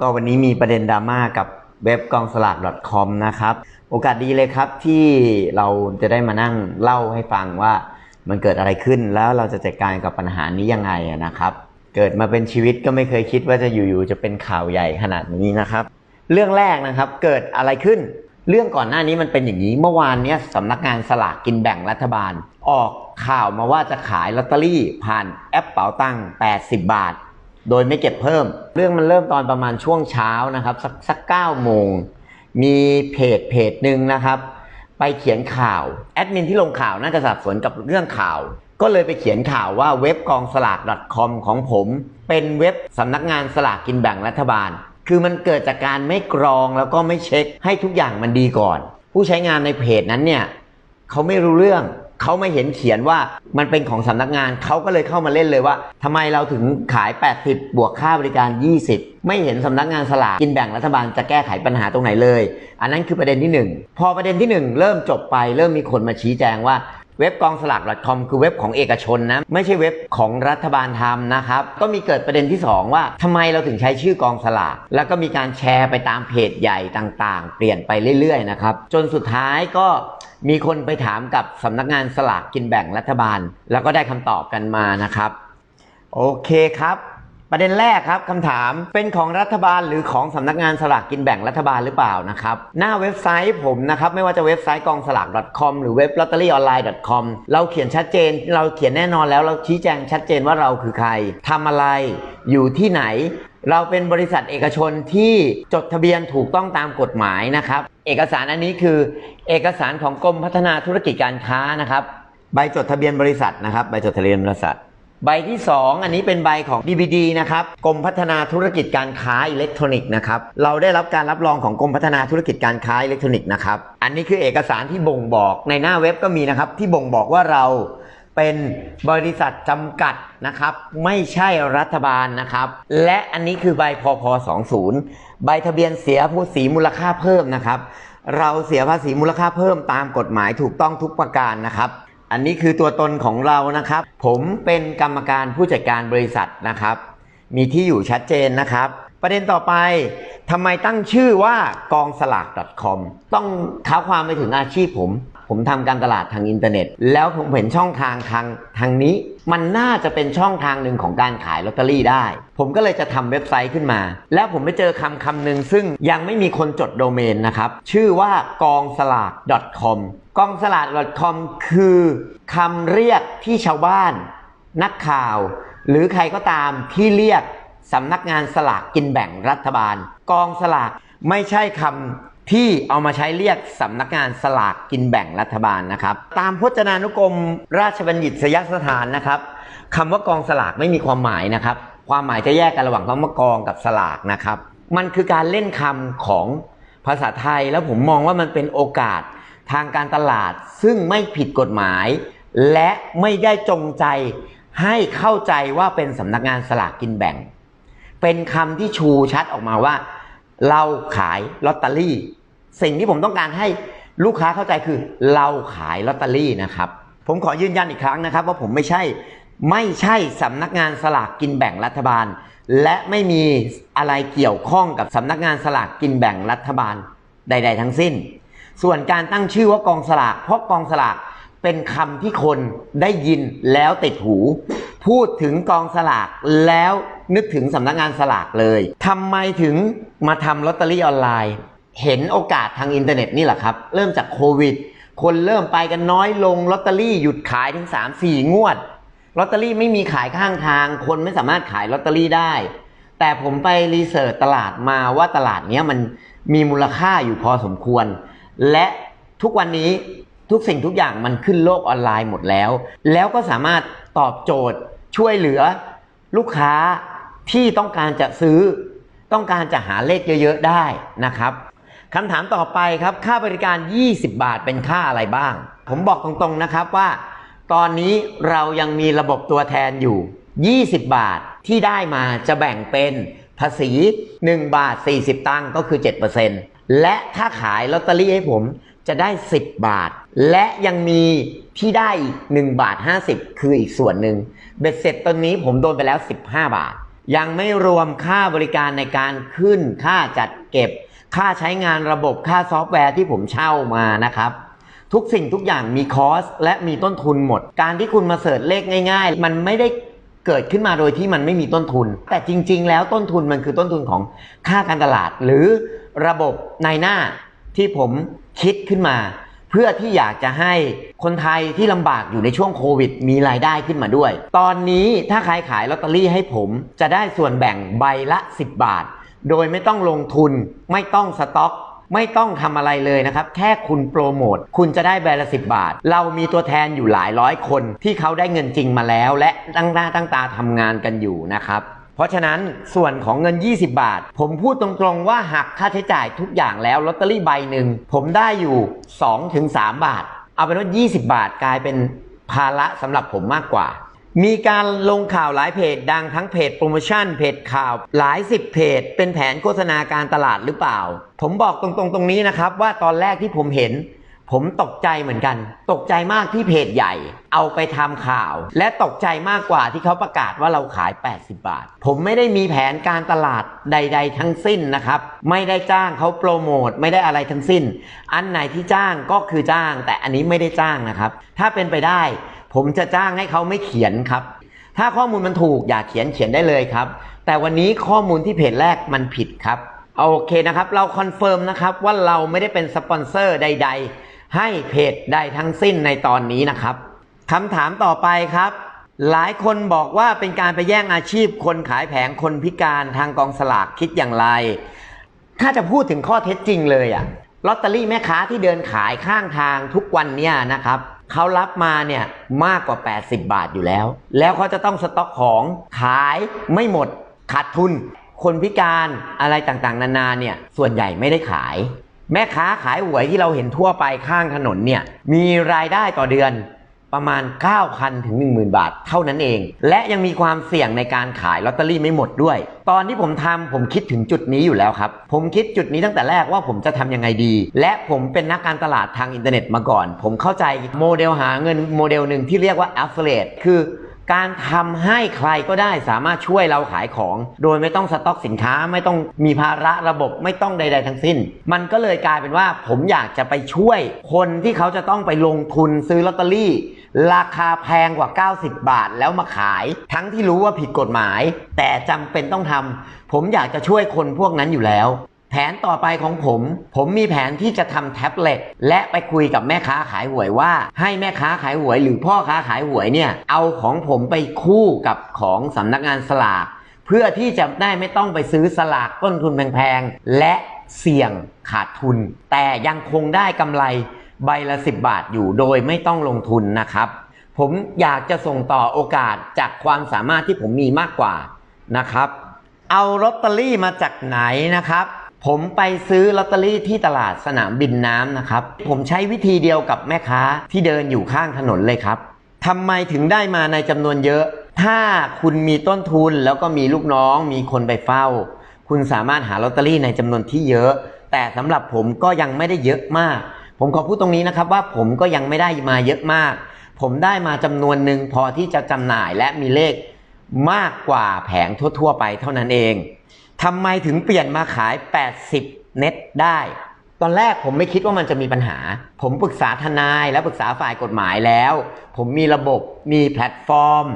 ก็วันนี้มีประเด็นดราม่ากับเว็บกองสลาก .com นะครับ โอกาสดีเลยครับที่เราจะได้มานั่งเล่าให้ฟังว่ามันเกิดอะไรขึ้นแล้วเราจะจัดการกับปัญหานี้ยังไงนะครับ เกิดมาเป็นชีวิตก็ไม่เคยคิดว่าจะอยู่ๆจะเป็นข่าวใหญ่ขนาดนี้นะครับ เรื่องแรกนะครับเกิดอะไรขึ้น เรื่องก่อนหน้านี้มันเป็นอย่างนี้เมื่อวานเนี้ยสำนักงานสลากกินแบ่งรัฐบาล ออกข่าวมาว่าจะขายลอตเตอรี่ผ่านแอปเป๋าตังค์80 บาท โดยไม่เก็บเพิ่ม เรื่องมันเริ่มตอนประมาณช่วงเช้านะครับ สักสักเก้าโมง มีเพจเพจหนึ่งนะครับ ไปเขียนข่าวแอดมินที่ลงข่าวน่าจะสับสนกับเรื่องข่าว ก็เลยไปเขียนข่าวว่าเว็บกองสลาก .com ของผม เป็นเว็บสำนักงานสลากกินแบ่งรัฐบาล คือมันเกิดจากการไม่กรองแล้วก็ไม่เช็คให้ทุกอย่างมันดีก่อน ผู้ใช้งานในเพจนั้นเนี่ยเขาไม่รู้เรื่อง เขาไม่เห็นเขียนว่ามันเป็นของสำนักงานเขาก็เลยเข้ามาเล่นเลยว่าทำไมเราถึงขาย 80 บวกค่าบริการ 20 ไม่เห็นสำนักงานสลากกินแบ่งรัฐบาลจะแก้ไขปัญหาตรงไหนเลย อันนั้นคือประเด็นที่ 1 พอประเด็นที่ 1 เริ่มจบไป เริ่มมีคนมาชี้แจงว่าเว็บกองสลาก .com คือเว็บของเอกชนนะ ไม่ใช่เว็บของรัฐบาลทำนะครับ ก็มีเกิดประเด็นที่ 2 ว่าทำไมเราถึงใช้ชื่อกองสลาก แล้วก็มีการแชร์ไปตามเพจใหญ่ต่างๆ เปลี่ยนไปเรื่อยๆนะครับ จนสุดท้ายก็ มีคนไปถามกับสำนักงานสลากกินแบ่งรัฐบาล แล้วก็ได้คำตอบกันมานะครับ โอเคครับ ประเด็นแรกครับคำถามเป็นของรัฐบาลหรือของสำนักงานสลากกินแบ่งรัฐบาลหรือเปล่านะครับ หน้าเว็บไซต์ผมนะครับ ไม่ว่าจะเว็บไซต์กองสลาก .com หรือเว็บ lotteryonline.com เราเขียนชัดเจน เราเขียนแน่นอนแล้วเราชี้แจงชัดเจนว่าเราคือใครทำอะไรอยู่ที่ไหน เราเป็นบริษัทเอกชนที่จดทะเบียนถูกต้องตามกฎหมายนะครับ เอกสารอันนี้คือเอกสารของกรมพัฒนาธุรกิจการค้านะครับ ใบจดทะเบียนบริษัทนะครับ ใบจดทะเบียนบริษัท ใบที่ 2 อันนี้เป็นใบของ DBD นะครับกรมพัฒนาธุรกิจการค้าอิเล็กทรอนิกส์นะครับเราได้รับการรับรองของกรมพัฒนาธุรกิจการค้าอิเล็กทรอนิกส์นะครับอันนี้คือเอกสารที่บ่งบอกในหน้าเว็บก็มีนะครับที่บ่งบอกว่าเรา เป็นบริษัทจำกัดนะครับ ไม่ใช่รัฐบาลนะครับ และอันนี้คือใบพพ20 ใบทะเบียนเสียภาษีมูลค่าเพิ่มนะครับ เราเสียภาษีมูลค่าเพิ่มตามกฎหมายถูกต้องทุกประการนะครับอันนี้คือตัวตนของเรานะครับ ผมเป็นกรรมการผู้จัดการบริษัทนะครับ มีที่อยู่ชัดเจนนะครับ ประเด็นต่อไปทำไมตั้งชื่อว่ากองสลาก .com ต้องท้าความไปถึงอาชีพผม ผมทำการตลาดทางอินเทอร์เน็ต แล้วผมเห็นช่องทางทางทางนี้ มันน่าจะเป็นช่องทางหนึ่งของการขายลอตเตอรี่ได้ ผมก็เลยจะทำเว็บไซต์ขึ้นมา แล้วผมไปเจอคำคำหนึ่งซึ่งยังไม่มีคนจดโดเมนนะครับ ชื่อว่ากองสลาก .com กองสลาก .com คือคำเรียกที่ชาวบ้าน นักข่าว หรือใครก็ตามที่เรียกสำนักงานสลากกินแบ่งรัฐบาล กองสลากไม่ใช่คำ ที่เอามาใช้เรียกสำนักงานสลากกินแบ่งรัฐบาลนะครับ ตามพจนานุกรมราชบัณฑิตยสถานนะครับคำว่ากองสลากไม่มีความหมายนะครับ ความหมายจะแยกกันระหว่างคำว่ากองกับสลากนะครับ มันคือการเล่นคำของภาษาไทยแล้วผมมองว่ามันเป็นโอกาสทางการตลาดซึ่งไม่ผิดกฎหมาย และไม่ได้จงใจให้เข้าใจว่าเป็นสำนักงานสลากกินแบ่ง เป็นคำที่ชูชัดออกมาว่า เราขายลอตเตอรี่ สิ่งที่ผมต้องการให้ลูกค้าเข้าใจคือเราขายลอตเตอรี่นะครับ ผมขอยืนยันอีกครั้งนะครับ ว่าผมไม่ใช่ไม่ใช่สำนักงานสลากกินแบ่งรัฐบาล และไม่มีอะไรเกี่ยวข้องกับสำนักงานสลากกินแบ่งรัฐบาลใด ๆ ทั้งสิ้น ส่วนการตั้งชื่อว่ากองสลากเพราะกองสลากเป็นคำที่คนได้ยินแล้วติดหู พูดถึงกองสลากแล้วนึกถึงสำนักงานสลากเลยทำไมถึงมาทำลอตเตอรี่ออนไลน์ เห็นโอกาสทางอินเทอร์เน็ตนี่แหละครับ เริ่มจากโควิด คนเริ่มไปกันน้อยลงลอตเตอรี่หยุดขายถึง 3-4 งวดลอตเตอรี่ไม่มีขายข้างทาง คนไม่สามารถขายลอตเตอรี่ได้ แต่ผมไปรีเสิร์ชตลาดมาว่าตลาดนี้มันมีมูลค่าอยู่พอสมควร และทุกวันนี้ทุกสิ่งทุกอย่างมันขึ้นโลกออนไลน์หมดแล้ว แล้วก็สามารถตอบโจทย์ช่วยเหลือลูกค้าที่ต้องการจะซื้อ ต้องการจะหาเลขเยอะ ๆ ได้นะครับ คำถามต่อไปครับค่าบริการ 20 บาทเป็นค่าอะไรบ้าง ผมบอกตรงๆนะครับว่า ตอนนี้เรายังมีระบบตัวแทนอยู่ 20 บาทที่ได้มาจะแบ่งเป็นภาษี 1 บาท 40 ตังค์ก็คือ 7%และถ้าขายลอตเตอรี่ให้ผมจะได้ 10 บาท และยังมีที่ได้อีก1บาท 50 คืออีกส่วนหนึ่งเบ็ดเสร็จตอนนี้ผมโดนไปแล้ว 15 บาท ยังไม่รวมค่าบริการในการขึ้นค่าจัดเก็บ ค่าใช้งานระบบค่าซอฟต์แวร์ที่ผมเช่ามานะครับ ทุกสิ่งทุกอย่างมีคอสและมีต้นทุนหมด การที่คุณมาเสิร์ชเลขง่าย ๆ มันไม่ได้เกิดขึ้นมาโดยที่มันไม่มีต้นทุน แต่จริง ๆ แล้วต้นทุนมันคือต้นทุนของค่าการตลาด หรือระบบในหน้าที่ผมคิดขึ้นมา เพื่อที่อยากจะให้คนไทยที่ลำบากอยู่ในช่วงโควิด มีรายได้ขึ้นมาด้วย ตอนนี้ถ้าใครขายลอตเตอรี่ให้ผมจะได้ส่วนแบ่งใบละ 10 บาท โดยไม่ต้องลงทุน ไม่ต้องสต็อก ไม่ต้องทำอะไรเลยนะครับ แค่คุณโปรโมท คุณจะได้ใบละสิบาท เรามีตัวแทนอยู่หลายร้อยคนที่เขาได้เงินจริงมาแล้ว และตั้งหน้าตั้งตาทำงานกันอยู่นะครับเพราะฉะนั้นส่วนของเงิน 20 บาท ผมพูดตรงๆว่าหักค่าใช้จ่ายทุกอย่างแล้วลอตเตอรี่ใบหนึ่งผมได้อยู่ 2-3 บาท เอาเป็นว่า 20 บาทกลายเป็นภาระสำหรับผมมากกว่า มีการลงข่าวหลายเพจดังทั้งเพจโปรโมชั่นเพจข่าวหลายสิบเพจ เป็นแผนโฆษณาการตลาดหรือเปล่า ผมบอกตรงๆตรงนี้นะครับ ว่าตอนแรกที่ผมเห็น ผมตกใจเหมือนกัน ตกใจมากที่เพจใหญ่ เอาไปทำข่าว และตกใจมากกว่าที่เขาประกาศว่าเราขาย 80 บาท ผมไม่ได้มีแผนการตลาดใด ๆ ทั้งสิ้นนะครับ ไม่ได้จ้างเขาโปรโมทไม่ได้อะไรทั้งสิ้น อันไหนที่จ้างก็คือจ้าง แต่อันนี้ไม่ได้จ้างนะครับ ถ้าเป็นไปได้ ผมจะจ้างให้เขาไม่เขียนครับ ถ้าข้อมูลมันถูกอย่าเขียนเขียนได้เลยครับ แต่วันนี้ข้อมูลที่เพจแรกมันผิดครับโอเคนะครับ เราคอนเฟิร์มนะครับว่าเราไม่ได้เป็นสปอนเซอร์ใด ๆ ให้เพจใดทั้งสิ้นในตอนนี้นะครับคำถามต่อไปครับ หลายคนบอกว่าเป็นการไปแย่งอาชีพคนขายแผงคนพิการทางกองสลากคิดอย่างไร ถ้าจะพูดถึงข้อเท็จจริงเลยอะลอตเตอรี่แม่ค้าที่เดินขายข้างทางทุกวันเนี่ยนะครับ เขารับมาเนี่ยมากกว่า 80 บาทอยู่แล้ว แล้วเขาจะต้องสต็อกของขายไม่หมดขาดทุน คนพิการอะไรต่างๆ นานาเนี่ยส่วนใหญ่ไม่ได้ขาย แม่ค้าขายหวยที่เราเห็นทั่วไปข้างถนนเนี่ยมีรายได้ต่อเดือน ประมาณ9,000ถึง 10,000 บาท เท่านั้นเอง และยังมีความเสี่ยงในการขายลอตเตอรี่ไม่หมดด้วย ตอนที่ผมทำผมคิดถึงจุดนี้อยู่แล้วครับ ผมคิดจุดนี้ตั้งแต่แรกว่าผมจะทำยังไงดี และผมเป็นนักการตลาดทางอินเทอร์เน็ตมาก่อน ผมเข้าใจโมเดลหาเงินโมเดลหนึ่งที่เรียกว่า affiliate คือ การทำให้ใครก็ได้สามารถช่วยเราขายของ โดยไม่ต้องสต็อกสินค้าไม่ต้องมีภาระระบบไม่ต้องใด ๆ ทั้งสิ้น มันก็เลยกลายเป็นว่าผมอยากจะไปช่วยคนที่เขาจะต้องไปลงทุนซื้อลอตเตอรี่ ราคาแพงกว่า 90 บาทแล้วมาขาย ทั้งที่รู้ว่าผิดกฎหมาย แต่จำเป็นต้องทำผมอยากจะช่วยคนพวกนั้นอยู่แล้ว แผนต่อไปของผม ผมมีแผนที่จะทำแท็บเล็ตและไปคุยกับแม่ค้าขายหวยว่า ให้แม่ค้าขายหวยหรือพ่อค้าขายหวยเนี่ย เอาของผมไปคู่กับของสำนักงานสลาก เพื่อที่จะได้ไม่ต้องไปซื้อสลากต้นทุนแพงๆ และเสี่ยงขาดทุน แต่ยังคงได้กำไรใบละ 10 บาทอยู่โดยไม่ต้องลงทุนนะครับ ผมอยากจะส่งต่อโอกาสจากความสามารถที่ผมมีมากกว่านะครับ เอาลอตเตอรี่มาจากไหนนะครับ ผมไปซื้อลอตเตอรี่ที่ตลาดสนามบินน้ำนะครับ ผมใช้วิธีเดียวกับแม่ค้าที่เดินอยู่ข้างถนนเลยครับทำไมถึงได้มาในจำนวนเยอะ ถ้าคุณมีต้นทุนแล้วก็มีลูกน้อง มีคนไปเฝ้า คุณสามารถหาลอตเตอรี่ในจำนวนที่เยอะ แต่สำหรับผมก็ยังไม่ได้เยอะมาก ผมขอพูดตรงนี้นะครับว่าผมก็ยังไม่ได้มาเยอะมาก ผมได้มาจำนวนหนึ่งพอที่จะจำหน่ายและมีเลขมากกว่าแผงทั่ว ๆ ไปเท่านั้นเอง ทำไมถึงเปลี่ยนมาขาย 80 เน็ตได้ ตอนแรกผมไม่คิดว่ามันจะมีปัญหา ผมปรึกษาทนายและปรึกษาฝ่ายกฎหมายแล้ว ผมมีระบบ มีแพลตฟอร์ม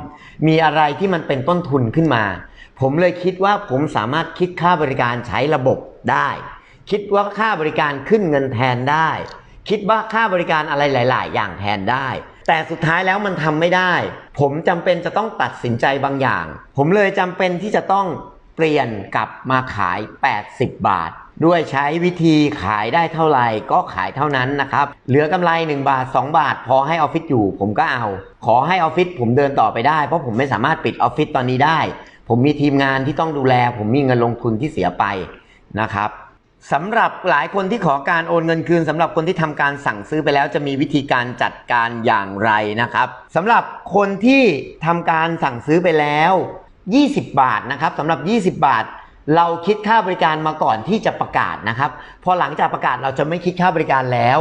มีอะไรที่มันเป็นต้นทุนขึ้นมา ผมเลยคิดว่าผมสามารถคิดค่าบริการใช้ระบบได้ คิดว่าค่าบริการขึ้นเงินแทนได้ คิดว่าค่าบริการอะไรหลาย ๆ อย่างแทนได้แต่สุดท้ายแล้วมันทำไม่ได้ ผมจำเป็นจะต้องตัดสินใจบางอย่าง ผมเลยจำเป็นที่จะต้อง เปลี่ยนกลับมาขาย 80 บาท ด้วยใช้วิธีขายได้เท่าไหร่ก็ขายเท่านั้นนะครับ เหลือกำไร 1 บาท 2 บาท พอให้ออฟฟิศอยู่ผมก็เอา ขอให้ออฟฟิศผมเดินต่อไปได้ เพราะผมไม่สามารถปิดออฟฟิศตอนนี้ได้ ผมมีทีมงานที่ต้องดูแล ผมมีเงินลงทุนที่เสียไปนะครับสำหรับหลายคนที่ขอการโอนเงินคืนสำหรับคนที่ทำการสั่งซื้อไปแล้วจะมีวิธีการจัดการอย่างไรนะครับสำหรับคนที่ทำการสั่งซื้อไปแล้ว 20 บาทนะครับสำหรับ 20 บาท เราคิดค่าบริการมาก่อนที่จะประกาศนะครับ พอหลังจากประกาศเราจะไม่คิดค่าบริการแล้ว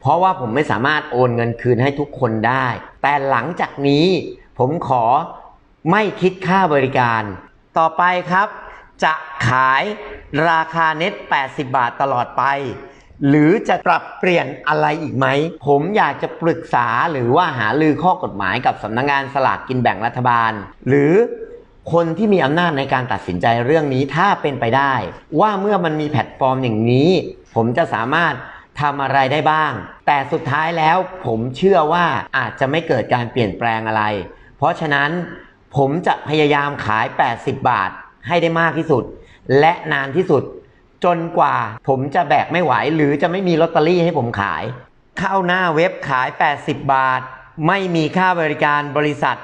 เพราะว่าผมไม่สามารถโอนเงินคืนให้ทุกคนได้ แต่หลังจากนี้ผมขอไม่คิดค่าบริการ ต่อไปครับ จะขายราคาเน็ต 80 บาทตลอดไป หรือจะปรับเปลี่ยนอะไรอีกไหม ผมอยากจะปรึกษาหรือว่าหาลือข้อกฎหมายกับสำนักงงานสลากกินแบ่งรัฐบาล หรือ คนที่มีอำนาจในการตัดสินใจเรื่องนี้ถ้าเป็นไปได้ ว่าเมื่อมันมีแพลตฟอร์มอย่างนี้ ผมจะสามารถทำอะไรได้บ้าง แต่สุดท้ายแล้วผมเชื่อว่าอาจจะไม่เกิดการเปลี่ยนแปลงอะไร เพราะฉะนั้นผมจะพยายามขาย 80 บาทให้ได้มากที่สุด และนานที่สุด จนกว่าผมจะแบกไม่ไหว หรือจะไม่มีลอตเตอรี่ให้ผมขาย เข้าหน้าเว็บขาย 80 บาท ไม่มีค่าบริการบริษัท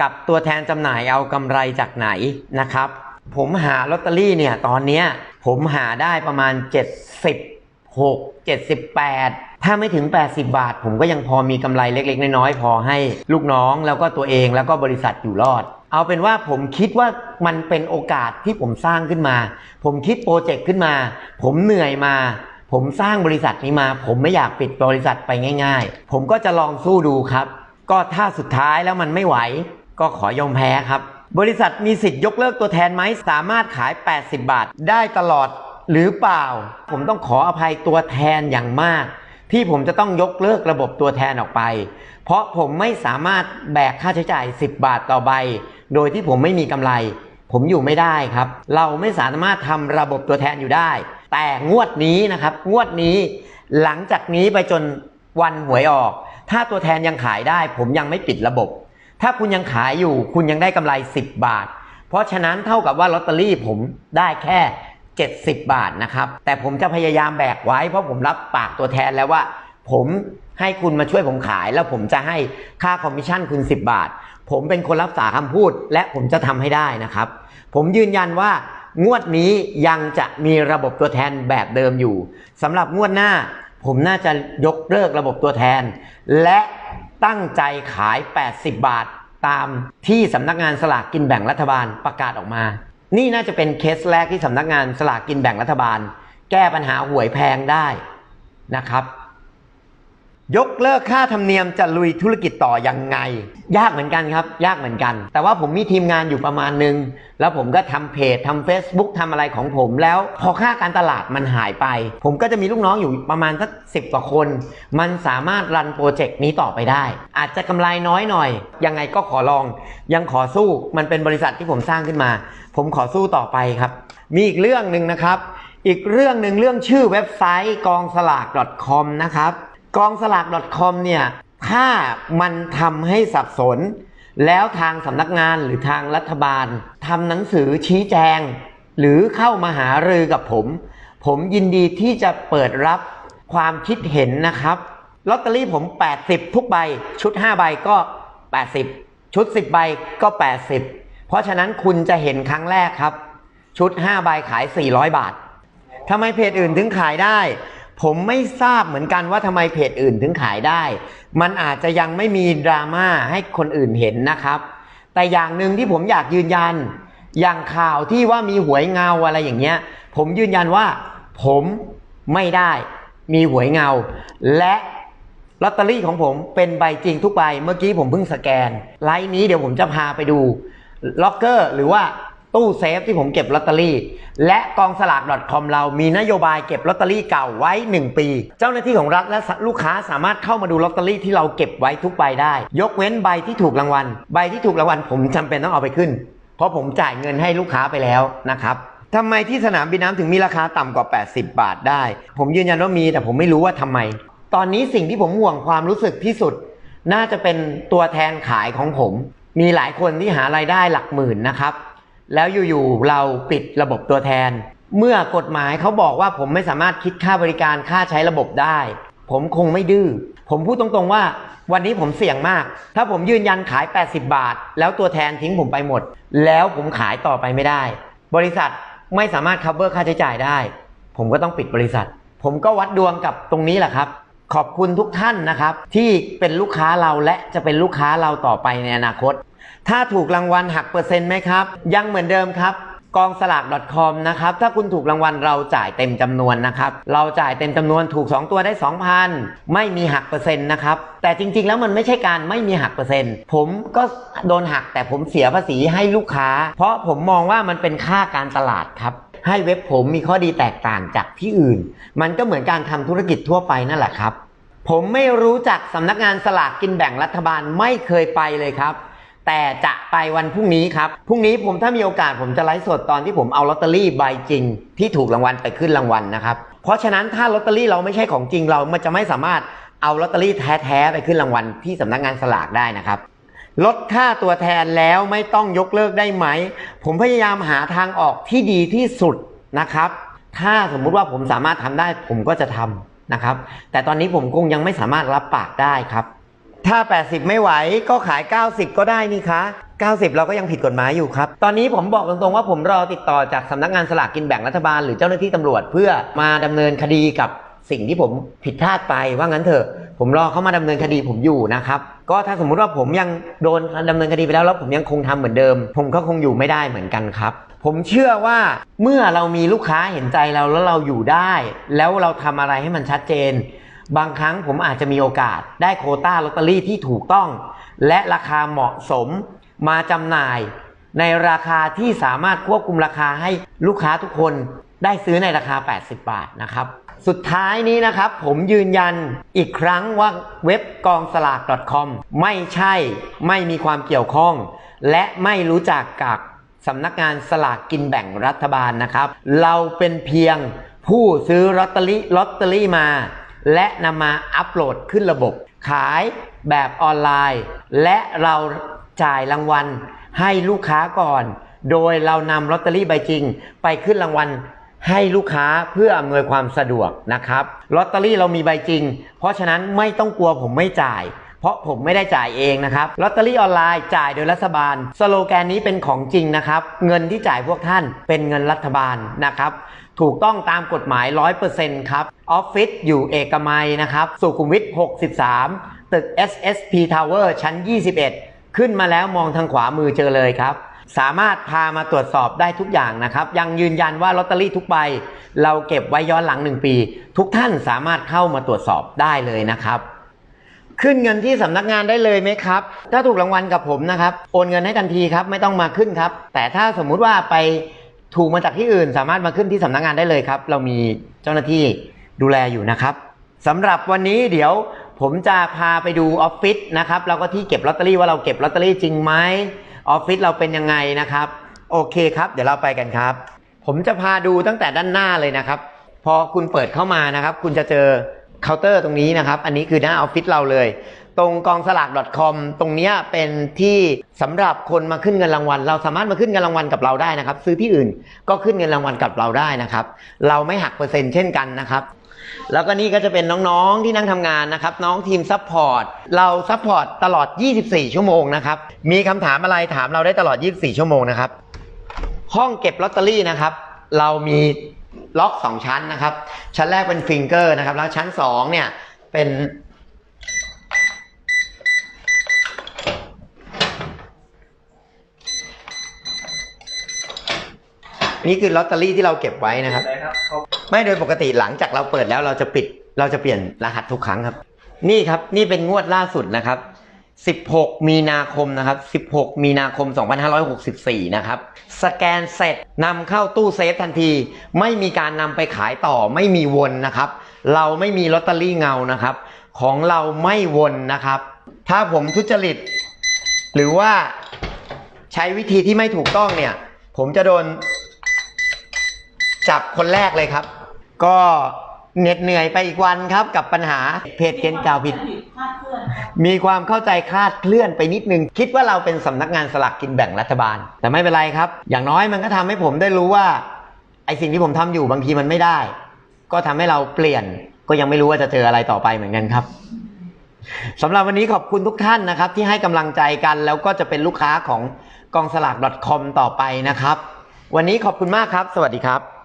กับตัวแทนจำหน่ายเอากำไรจากไหนนะครับ ผมหาลอตเตอรี่เนี่ยตอนเนี้ยผมหาได้ประมาณ 76 78 ถ้าไม่ถึง 80 บาท ผมก็ยังพอมีกำไรเล็ก ๆ น้อยๆพอให้ลูกน้องแล้วก็ตัวเองแล้วก็บริษัทอยู่รอด เอาเป็นว่าผมคิดว่ามันเป็นโอกาสที่ผมสร้างขึ้นมา ผมคิดโปรเจกต์ขึ้นมา ผมเหนื่อยมาผมสร้างบริษัทนี้มา ผมไม่อยากปิดบริษัทไปง่าย ๆ ผมก็จะลองสู้ดูครับ ก็ถ้าสุดท้ายแล้วมันไม่ไหว ก็ขอยอมแพ้ครับ บริษัทมีสิทธิ์ยกเลิกตัวแทนไหมสามารถขาย 80 บาทได้ตลอดหรือเปล่า ผมต้องขออภัยตัวแทนอย่างมาก ที่ผมจะต้องยกเลิกระบบตัวแทนออกไป เพราะผมไม่สามารถแบกค่าใช้จ่าย 10 บาทต่อใบ โดยที่ผมไม่มีกำไร ผมอยู่ไม่ได้ครับ เราไม่สามารถทำระบบตัวแทนอยู่ได้ แต่งวดนี้นะครับ งวดนี้หลังจากนี้ไปจนวันหวยออก ถ้าตัวแทนยังขายได้ ผมยังไม่ปิดระบบ ถ้าคุณยังขายอยู่คุณยังได้กำไร 10 บาท เพราะฉะนั้นเท่ากับว่าลอตเตอรี่ผมได้แค่ 70 บาทนะครับ แต่ผมจะพยายามแบกไว้ เพราะผมรับปากตัวแทนแล้วว่า ผมให้คุณมาช่วยผมขาย แล้วผมจะให้ค่าคอมมิชชั่นคุณ 10 บาท ผมเป็นคนรักษาคำพูด และผมจะทำให้ได้นะครับ ผมยืนยันว่างวดนี้ยังจะมีระบบตัวแทนแบบเดิมอยู่สำหรับงวดหน้า ผมน่าจะยกเลิกระบบตัวแทน และ ตั้งใจขาย 80 บาทตามที่สำนักงานสลากกินแบ่งรัฐบาลประกาศออกมา นี่น่าจะเป็นเคสแรกที่สำนักงานสลากกินแบ่งรัฐบาล แก้ปัญหาหวยแพงได้นะครับ ยกเลิกค่าธรรมเนียมจะลุยธุรกิจต่อยังไง ยากเหมือนกันครับ ยากเหมือนกัน แต่ว่าผมมีทีมงานอยู่ประมาณนึง แล้วผมก็ทำเพจทำ Facebook ทำอะไรของผมแล้ว พอค่าการตลาดมันหายไป ผมก็จะมีลูกน้องอยู่ประมาณสักสิบกว่าคน มันสามารถรันโปรเจกต์นี้ต่อไปได้ อาจจะกำไรน้อยหน่อย ยังไงก็ขอลอง ยังขอสู้มันเป็นบริษัทที่ผมสร้างขึ้นมา ผมขอสู้ต่อไปครับ มีอีกเรื่องหนึ่งนะครับ อีกเรื่องหนึ่งเรื่องชื่อเว็บไซต์กองสลาก .com นะครับ กองสลาก .com เนี่ยถ้ามันทำให้สับสน แล้วทางสำนักงานหรือทางรัฐบาลทำหนังสือชี้แจง หรือเข้ามาหารือกับผม ผมยินดีที่จะเปิดรับความคิดเห็นนะครับลอตเตอรี่ผม 80 ทุกใบ ชุด 5 ใบก็ 80 ชุด 10 ใบก็ 80 เพราะฉะนั้นคุณจะเห็นครั้งแรกครับ ชุด 5 ใบขาย 400 บาททำไมเพจอื่นถึงขายได้ ผมไม่ทราบเหมือนกันว่าทำไมเพจอื่นถึงขายได้ มันอาจจะยังไม่มีดราม่าให้คนอื่นเห็นนะครับ แต่อย่างหนึ่งที่ผมอยากยืนยัน อย่างข่าวที่ว่ามีหวยเงาอะไรอย่างเงี้ย ผมยืนยันว่า ผมไม่ได้มีหวยเงา และลอตเตอรี่ของผมเป็นใบจริงทุกใบ เมื่อกี้ผมเพิ่งสแกน ไลน์นี้เดี๋ยวผมจะพาไปดูล็อกเกอร์หรือว่า ตู้เซฟที่ผมเก็บลอตเตอรี่ และกองสลาก .com เรามีนโยบายเก็บลอตเตอรี่เก่าไว้ 1 ปี เจ้าหน้าที่ของรัฐและลูกค้าสามารถเข้ามาดูลอตเตอรี่ที่เราเก็บไว้ทุกใบได้ ยกเว้นใบที่ถูกรางวัล ใบที่ถูกรางวัลผมจำเป็นต้องเอาไปขึ้น เพราะผมจ่ายเงินให้ลูกค้าไปแล้วนะครับทำไมที่สนามบินน้ำถึงมีราคาต่ำกว่า 80 บาทได้ ผมยืนยันว่ามีแต่ผมไม่รู้ว่าทำไม ตอนนี้สิ่งที่ผมห่วงความรู้สึกที่สุด น่าจะเป็นตัวแทนขายของผม มีหลายคนที่หารายได้หลักหมื่นนะครับ แล้วอยู่ๆเราปิดระบบตัวแทน เมื่อกฎหมายเขาบอกว่าผมไม่สามารถคิดค่าบริการค่าใช้ระบบได้ ผมคงไม่ดื้อผมพูดตรงๆว่า วันนี้ผมเสี่ยงมาก ถ้าผมยืนยันขาย 80 บาท แล้วตัวแทนทิ้งผมไปหมด แล้วผมขายต่อไปไม่ได้ บริษัทไม่สามารถ cover ค่าใช้จ่ายได้ ผมก็ต้องปิดบริษัท ผมก็วัดดวงกับตรงนี้แหละครับ ขอบคุณทุกท่านนะครับ ที่เป็นลูกค้าเราและจะเป็นลูกค้าเราต่อไปในอนาคต ถ้าถูกรางวัลหักเปอร์เซ็นต์ไหมครับ ยังเหมือนเดิมครับกองสลาก .com นะครับ ถ้าคุณถูกรางวัลเราจ่ายเต็มจำนวนนะครับ เราจ่ายเต็มจำนวนถูก 2 ตัวได้ 2,000 ไม่มีหักเปอร์เซ็นต์นะครับ แต่จริง ๆ แล้วมันไม่ใช่การไม่มีหักเปอร์เซ็นต์ ผมก็โดนหักแต่ผมเสียภาษีให้ลูกค้า เพราะผมมองว่ามันเป็นค่าการตลาดครับ ให้เว็บผมมีข้อดีแตกต่างจากที่อื่น มันก็เหมือนการทำธุรกิจทั่วไปนั่นแหละครับ ผมไม่รู้จักสำนักงานสลากกินแบ่งรัฐบาลไม่เคยไปเลยครับ แต่จะไปวันพรุ่งนี้ครับ พรุ่งนี้ผมถ้ามีโอกาสผมจะไลฟ์สดตอนที่ผมเอาลอตเตอรี่ใบจริง ที่ถูกรางวัลไปขึ้นรางวัลนะครับ เพราะฉะนั้นถ้าลอตเตอรี่เราไม่ใช่ของจริงเรามันจะไม่สามารถเอาลอตเตอรี่แท้ๆไปขึ้นรางวัลที่สำนักงานสลากได้นะครับ ลดค่าตัวแทนแล้วไม่ต้องยกเลิกได้ไหม ผมพยายามหาทางออกที่ดีที่สุดนะครับ ถ้าสมมุติว่าผมสามารถทำได้ผมก็จะทำนะครับ แต่ตอนนี้ผมคงยังไม่สามารถรับปากได้ครับ ถ้า 80 ไม่ไหวก็ขาย 90 ก็ได้นี่คะ 90 เราก็ยังผิดกฎหมายอยู่ครับ ตอนนี้ผมบอกตรงๆว่าผมรอติดต่อจากสำนักงานสลากกินแบ่งรัฐบาลหรือเจ้าหน้าที่ตำรวจเพื่อมาดำเนินคดีกับสิ่งที่ผมผิดพลาดไปว่างั้นเถอะ ผมรอเขามาดำเนินคดีผมอยู่นะครับ ก็ถ้าสมมุติว่าผมยังโดนดำเนินคดีไปแล้วแล้วผมยังคงทำเหมือนเดิม ผมก็คงอยู่ไม่ได้เหมือนกันครับ ผมเชื่อว่าเมื่อเรามีลูกค้าเห็นใจเราแล้วเราอยู่ได้ แล้วเราทำอะไรให้มันชัดเจน บางครั้งผมอาจจะมีโอกาสได้โคต้าลอตเตอรี่ที่ถูกต้อง และราคาเหมาะสมมาจำหน่าย ในราคาที่สามารถควบคุมราคาให้ลูกค้าทุกคนได้ซื้อในราคา 80 บาทนะครับ สุดท้ายนี้นะครับ ผมยืนยันอีกครั้งว่าเว็บกองสลาก .com ไม่ใช่ไม่มีความเกี่ยวข้อง และไม่รู้จักกับสำนักงานสลากกินแบ่งรัฐบาลนะครับ เราเป็นเพียงผู้ซื้อลอตเตอรี่ลอตเตอรี่มา และนำมาอัปโหลดขึ้นระบบ ขายแบบออนไลน์ และเราจ่ายรางวัลให้ลูกค้าก่อน โดยเรานำลอตเตอรี่ใบจริง ไปขึ้นรางวัลให้ลูกค้าเพื่ออำนวยความสะดวกนะครับลอตเตอรี่เรามีใบจริง เพราะฉะนั้นไม่ต้องกลัวผมไม่จ่าย เพราะผมไม่ได้จ่ายเองนะครับลอตเตอรี่ออนไลน์จ่ายโดยรัฐบาล สโลแกนนี้เป็นของจริงนะครับ เงินที่จ่ายพวกท่านเป็นเงินรัฐบาลนะครับ ถูกต้องตามกฎหมาย 100%ครับ ออฟฟิศอยู่เอกมัยนะครับ สุขุมวิท 63 ตึก SSP Tower ชั้น 21 ขึ้นมาแล้วมองทางขวามือเจอเลยครับ สามารถพามาตรวจสอบได้ทุกอย่างนะครับ ยังยืนยันว่าลอตเตอรี่ทุกใบ เราเก็บไว้ย้อนหลัง 1 ปี ทุกท่านสามารถเข้ามาตรวจสอบได้เลยนะครับ ขึ้นเงินที่สำนักงานได้เลยไหมครับ ถ้าถูกรางวัลกับผมนะครับ โอนเงินให้ทันทีครับ ไม่ต้องมาขึ้นครับ แต่ถ้าสมมุติว่าไป ถูกมาจากที่อื่นสามารถมาขึ้นที่สำนักงานได้เลยครับ เรามีเจ้าหน้าที่ดูแลอยู่นะครับสำหรับวันนี้เดี๋ยวผมจะพาไปดูออฟฟิศนะครับแล้วก็ที่เก็บลอตเตอรี่ว่าเราเก็บลอตเตอรี่จริงไหมออฟฟิศเราเป็นยังไงนะครับ โอเคครับ เดี๋ยวเราไปกันครับ ผมจะพาดูตั้งแต่ด้านหน้าเลยนะครับ พอคุณเปิดเข้ามานะครับ คุณจะเจอเคาน์เตอร์ตรงนี้นะครับ อันนี้คือหน้าออฟฟิศเราเลย ตรงกองสลาก .com ตรงนี้เป็นที่สำหรับคนมาขึ้นเงินรางวัล เราสามารถมาขึ้นเงินรางวัลกับเราได้นะครับ ซื้อที่อื่นก็ขึ้นเงินรางวัลกับเราได้นะครับ เราไม่หักเปอร์เซ็นต์เช่นกันนะครับ แล้วก็นี่ก็จะเป็นน้องๆที่นั่งทำงานนะครับ น้องทีมซัพพอร์ตเราซัพพอร์ตตลอด 24 ชั่วโมงนะครับมีคำถามอะไรถามเราได้ตลอด 24 ชั่วโมงนะครับห้องเก็บลอตเตอรี่นะครับ เรามีล็อก 2 ชั้นนะครับ ชั้นแรกเป็นฟิงเกอร์นะครับ แล้วชั้น2เนี่ยเป็น นี่คือลอตเตอรี่ที่เราเก็บไว้นะครับ ไม่โดยปกติหลังจากเราเปิดแล้วเราจะปิด เราจะเปลี่ยนรหัสทุกครั้งครับ นี่ครับนี่เป็นงวดล่าสุดนะครับ 16 มีนาคมนะครับ 16 มีนาคม 2564 นะครับ สแกนเสร็จนำเข้าตู้เซฟทันที ไม่มีการนำไปขายต่อไม่มีวนนะครับ เราไม่มีลอตเตอรี่เงานะครับ ของเราไม่วนนะครับ ถ้าผมทุจริต หรือว่าใช้วิธีที่ไม่ถูกต้องเนี่ย ผมจะโดน จับคนแรกเลยครับ ก็เหน็ดเหนื่อยไปอีกวันครับ กับปัญหาเพจเขียนกล่าวผิดคลาดเคลื่อนครับมีความเข้าใจคลาดเคลื่อนไปนิดนึง คิดว่าเราเป็นสำนักงานสลากกินแบ่งรัฐบาล แต่ไม่เป็นไรครับ อย่างน้อยมันก็ทำให้ผมได้รู้ว่าไอสิ่งที่ผมทำอยู่บางทีมันไม่ได้ ก็ทำให้เราเปลี่ยนก็ยังไม่รู้ว่าจะเจออะไรต่อไปเหมือนกันครับสำหรับวันนี้ขอบคุณทุกท่านนะครับ ที่ให้กำลังใจกันแล้วก็จะเป็นลูกค้าของกองสลาก .com ต่อไปนะครับ วันนี้ขอบคุณมากครับ สวัสดีครับ